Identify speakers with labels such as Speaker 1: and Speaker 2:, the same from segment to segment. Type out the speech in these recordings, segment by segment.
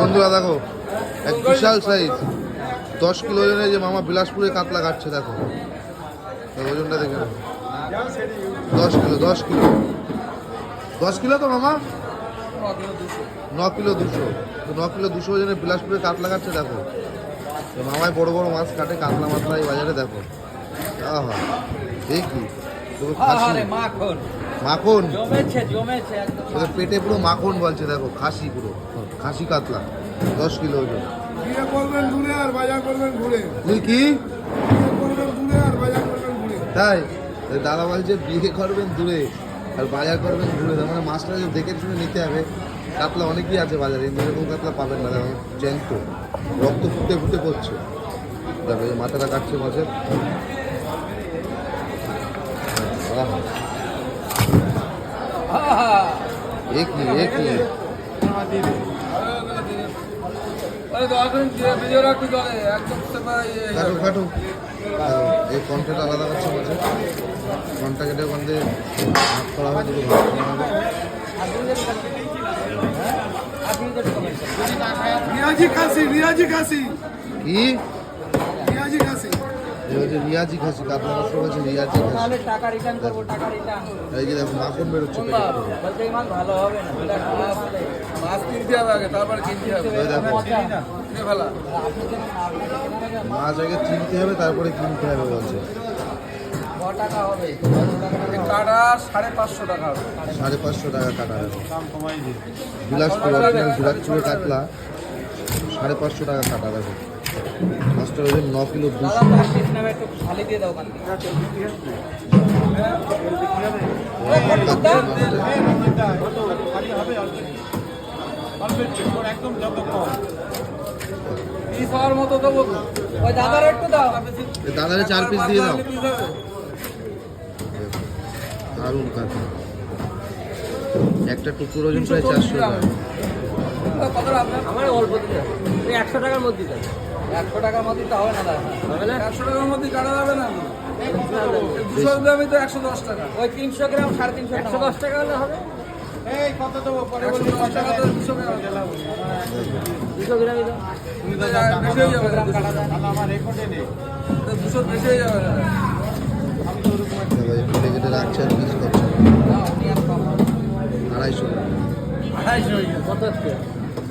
Speaker 1: বন্ধুরা দেখো এক বিশাল সাইজ দশ কিলো ওজনের যে মামা বিলাসপুরে কাতলা কাটছে দেখো। ওজনটা দেখে। দশ কিলো দশ কিলো। দশ কিলো তো মামা? ন কিলো দুশো। তো ন কিলো দুশো ওজনের বিলাসপুরে কাতলা কাটছে দেখো। তো মামায় বড় বড় মাছ কাটে কাতলা মাতলা এই বাজারে দেখো। আহা দেখি তবে খাসি।
Speaker 2: মাখন
Speaker 1: মাখন।
Speaker 2: জমেছে জমেছে একদম।
Speaker 1: ওদের পেটে পুরো মাখন বলছে দেখো খাসি পুরো। খাসি কাতলা দশ কিলো ওজন।
Speaker 3: বিয়ে করবেন দূরে আর বাজার করবেন ঘুরে।
Speaker 1: তুই কি?
Speaker 3: বিয়ে করবেন দূরে আর বাজার করবেন ঘুরে।
Speaker 1: তাই? দাদা বলছে বিয়ে করবেন দূরে আর বাজার করবেন দূরে তার মানে মাছটা যে দেখে শুনে নিতে হবে কাতলা অনেকই আছে বাজারে এরকম কাতলা পাবেন না দেখো জ্যান্ত। রক্ত ফুটে ফুটে পড়ছে। দেখো এই মাথাটা কাটছে মাছের আহা, এ কি এ কি
Speaker 2: আরে দয়া করে ভিডিও রাখতে চলে একদম
Speaker 1: কাটো কাটো আর এই কন্টাটা আলাদা করছে মাছের কন্টা কেটে ওখান দিয়ে ভাগ করা হবে দুটো ভাগ করা হবে।
Speaker 3: রিয়াজি খাসি রিয়াজি খাসি
Speaker 1: কি?
Speaker 3: রিয়াজি খাসি
Speaker 1: হচ্ছে রিয়াজি খাসি কাতলা মাছ বলছে রিয়াজি খাসি।
Speaker 2: তাহলে টাকা রিটার্ন করব টাকা রিটার্ন
Speaker 1: এই যে দেখো মাখন বেরোচ্ছে
Speaker 2: মাছ হবে হবে।
Speaker 4: হবে আগে হবে।
Speaker 1: চিনতে হবে তারপরে কিনতে হবে বলছে।
Speaker 2: হবে?
Speaker 4: কাটা সাড়ে পাঁচশো টাকা
Speaker 1: সাড়ে পাঁচশো টাকা কাটা দেখো বিলাসপুর অরিজিনাল কাতলা সাড়ে পাঁচশো টাকা কাটা দেখো মাছটার ওজন ন কিলো দুশো।
Speaker 2: দাদা তার পিস নেবে একটু খালি দিয়ে দাও ওখান থেকে।
Speaker 4: পিস হওয়ার মতো দেবো তো।
Speaker 2: ওই দাদার একটু দাও।
Speaker 1: এই দাদারে চার পিস দিয়ে দাও। দারুণ কাতলা একটা টুকুর ওজন প্রায় চারশো
Speaker 4: আপনার
Speaker 2: আমার অল্প একশো টাকার মধ্যে একশো টাকার মধ্যে তো হবে না দাদা। হবে না?
Speaker 4: একশো টাকার মধ্যে কাটা যাবে না? দুশো গ্রামই তো একশো দশ টাকা।
Speaker 2: ওই তিনশো গ্রাম সাড়ে তিনশো একশো দশ টাকা হলে হবে।
Speaker 4: একশো দশ টাকা তো দুশো গ্রাম
Speaker 2: দুশো গ্রামই দাও
Speaker 4: তুমি তো। বেশি হয়ে যাবে।
Speaker 2: গ্রাম কাটা যায়
Speaker 4: তো দুশো বেশি হয়ে যাবে। দাদা।
Speaker 1: দেখো এই কেটে কেটে রাখছে আর পিস করছে।
Speaker 2: দাও, নিয়ে আসো আমার।
Speaker 1: আড়াইশো গ্রাম
Speaker 4: আড়াইশো
Speaker 2: কত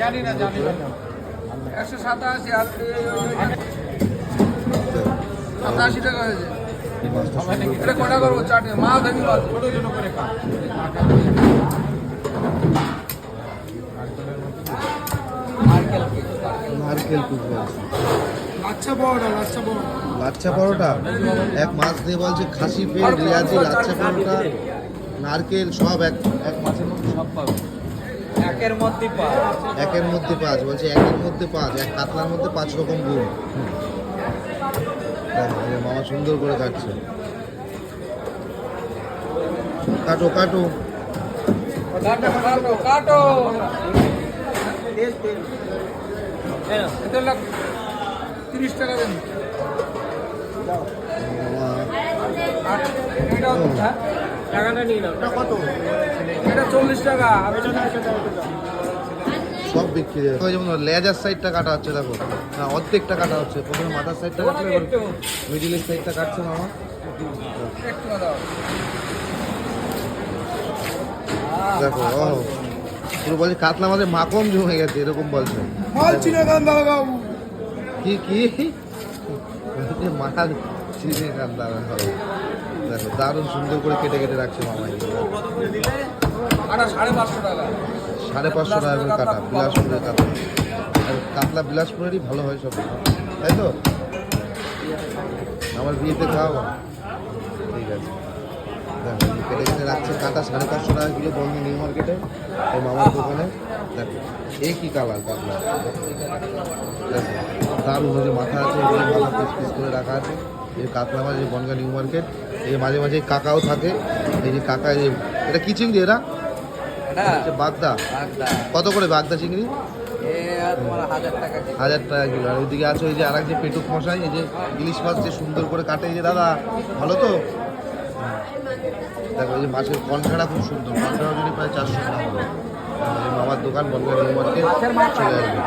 Speaker 3: জানি না জানি না।
Speaker 4: একশো সাতাশি আর সাতাশি টাকা হয়েছে। এটা কটা করব? চাটনি। মাছ ছোটো ছোটো করে খা
Speaker 1: নারকেল পিস
Speaker 3: আচ্ছা আচ্ছা
Speaker 1: লাচ্ছা পরোটা। এক মাছ দিয়ে বলছে খাসি ফেল রিয়াজি লাচ্ছা পরোটা নারকেল সব এক এক মাছের মধ্যে সব পাবে।
Speaker 2: একের মধ্যে পাঁচ।
Speaker 1: একের মধ্যে পাঁচ বলছে একের মধ্যে পাঁচ এক কাতলার মধ্যে পাঁচ রকম গুণ। মামা সুন্দর করে কাটছে কাটো কাটো।
Speaker 4: কাটো কাটো কাটো।
Speaker 2: তেল তেল
Speaker 4: লাগ তিরিশ টাকা দেন। হ্যাঁ?
Speaker 2: টাকাটা নিয়ে নাও। কত?
Speaker 4: এটা চল্লিশ টাকা
Speaker 1: সব বিক্রি ওই যেমন লেজার সাইডটা কাটা হচ্ছে দেখো। না অর্ধেকটা কাটা হচ্ছে। প্রথমে মাথার সাইডটা কাটলে
Speaker 2: একটু।
Speaker 1: মিডিলের সাইডটা কাটছে মামা।
Speaker 4: একটু
Speaker 1: দেখো ও। পুরো বলছে কাতলা মাছের মাখন জমে গেছে এরকম বলছে। কি কি? বলছে মাথা চিনে কান্দা হবে। দেখো দারুণ সুন্দর করে কেটে কেটে রাখছে মামা এগুলো।
Speaker 4: আটা সাড়ে পাঁচশো টাকা।
Speaker 1: সাড়ে পাঁচশো টাকা করে কাটা বিলাসপুরের কাতলা আর কাতলা বিলাসপুরেরই ভালো হয় সব। তাই তো? আমার বিয়েতে খাওয়াবো? ঠিক আছে। দেখো কেটে কেটে রাখছে কাঁটা সাড়ে পাঁচশো টাকা কিলো বন্ধু নিউ মার্কেটে এই মামার দোকানে। দেখো এই কি কালার কাতলা। দেখো দারুণ যে মাথা আছে যে মাথা পিস পিস করে রাখা আছে। এই কাতলা মাছ এই বনগা নিউ মার্কেট। এই মাঝে মাঝে কাকাও থাকে। এই যে কাকা এই এটা কি চিংড়ি এরা? বাগদা। কত করে বাগদা চিংড়ি?
Speaker 2: হাজার টাকা
Speaker 1: কিলো। আর ওইদিকে আছে ওই যে আর যে পেটুক মশাই এই যে ইলিশ মাছ যে সুন্দর করে কাটে এই যে দাদা ভালো তো? দেখো এই যে মাছের কনখাড়া খুব সুন্দর। কনখাড়া যদি প্রায় চারশো টাকা হবে। মামার দোকান বনগা নিউ মার্কেট চলে আসবে।